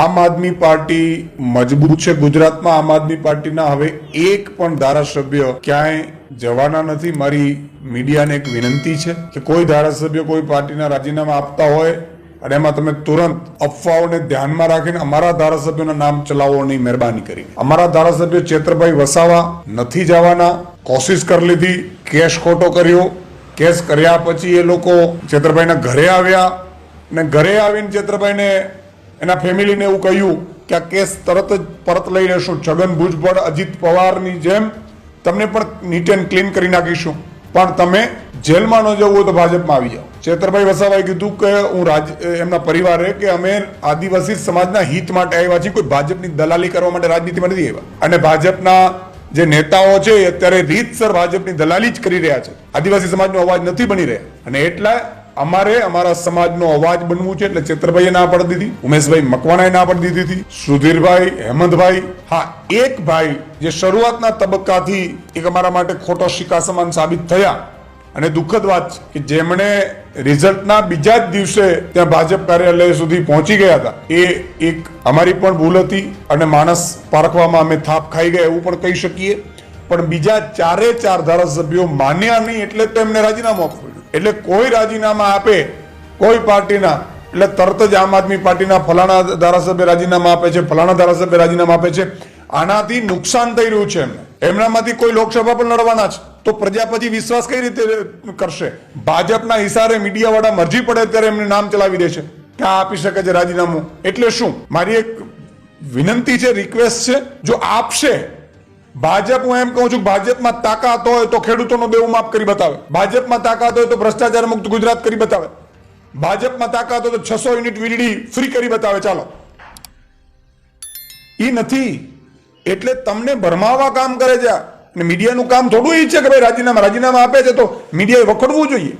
આમ આદમી પાર્ટી મજબૂત છે ગુજરાતમાં આમ આદમી પાર્ટીના. હવે એક પણ ધારાસભ્ય ક્યાંય જવાના નથી. મારી મીડિયાને એક વિનંતી છે કે કોઈ ધારાસભ્ય કોઈ પાર્ટીના રાજીનામા આપતા હોય અને એમાં તમે તુરંત અફવાઓને ધ્યાનમાં રાખીને અમારા ધારાસભ્યોના નામ ચલાવો નહીં મહેરબાની કરી અમારા ધારાસભ્ય ચેતરભાઈ વસાવા નથી જવાના. કોશિશ કરી લીધી, કેસ ખોટો કર્યો. કેસ કર્યા પછી એ લોકો ચેતરભાઈના ઘરે આવ્યા ને ઘરે આવીને ચેતરભાઈને એના ફેમિલીને એવું કહ્યું કે આ કેસ તરત જ પરત લઈ લેશું. છગન ભુજબળ અજીત પવારની જેમ તમને પણ નીટ એન્ડ ક્લીન કરી નાખીશું. પણ તમે જેલમાં ન જવું તો ભાજપમાં આવી જાઓ. ચેતરભાઈ વસાવાએ કીધું કે હું રાજ એમના પરિવારે કે અમે આદિવાસી સમાજના હિત માટે આવ્યા છીએ. કોઈ ભાજપની દલાલી કરવા માટે રાજનીતિમાં નથી આવ્યા. અને ભાજપના જે નેતાઓ છે અત્યારે રીતસર ભાજપની દલાલી જ કરી રહ્યા છે. આદિવાસી સમાજનો અવાજ નથી બની રહ્યા. અને એટલા અમારે અમારા સમાજનો અવાજ બનવું છે એટલે ચેતરભાઈએ ના પાડી દીધી, ઉમેશભાઈ મકવાણાએ ના પાડી દીધી હતી, સુધીરભાઈ, હેમંતભાઈ, હા, એક ભાઈ જે શરૂઆતના તબક્કાથી એક અમારા માટે ખોટો શિકા સમાન સાબિત થયા. અને દુઃખદ વાત કે જેમણે રિઝલ્ટના બીજા જ દિવસે ત્યાં ભાજપ કાર્યાલય સુધી પહોંચી ગયા હતા. એ એક અમારી પણ ભૂલ હતી અને માણસ પારખવામાં અમે થાપ ખાઈ ગયા એવું પણ કહી શકીએ. પણ બીજા ચારે ચાર ધારાસભ્યો માન્યા નહીં એટલે તો એમને રાજીનામું આપવું એટલે કોઈ રાજીનામા આપે, કોઈ પાર્ટીના, એટલે તરત જ આમ આદમી પાર્ટીના ફલાણા ધારાસભ્ય રાજીનામા આપે છે, ફલાણા ધારાસભ્ય રાજીનામા આપે છે. આનાથી નુકસાન થઈ રહ્યું છે એમને. એમનામાંથી કોઈ લોકસભા પણ લડવાના છે. તો પ્રજા પછી વિશ્વાસ કઈ રીતે કરશે? ભાજપના હિસારે મીડિયાવાળા મરજી પડે ત્યારે એમને નામ ચલાવી દે છે. આપી શકે છે રાજીનામું? એટલે શું? મારી એક વિનંતી છે રિક્વેસ્ટ છે. જો આપશે ભાજપ હું એમ કહું છું ભાજપમાં તાકાત હોય તો ખેડૂતોનો દેવું માફ કરી બતાવે. ભાજપમાં તાકાત હોય તો ભ્રષ્ટાચાર મુક્ત ગુજરાત કરી બતાવે. ભાજપમાં તાકાત હોય તો છસો યુનિટ વીજળી ફ્રી કરી બતાવે. ચાલો. ઈ નથી. એટલે તમને ભરમાવા કામ કરે છે. અને મીડિયાનું કામ થોડું ઈ છે કે ભાઈ રાજીનામા રાજીનામા આપે છે તો મીડિયાએ વખોડવું જોઈએ.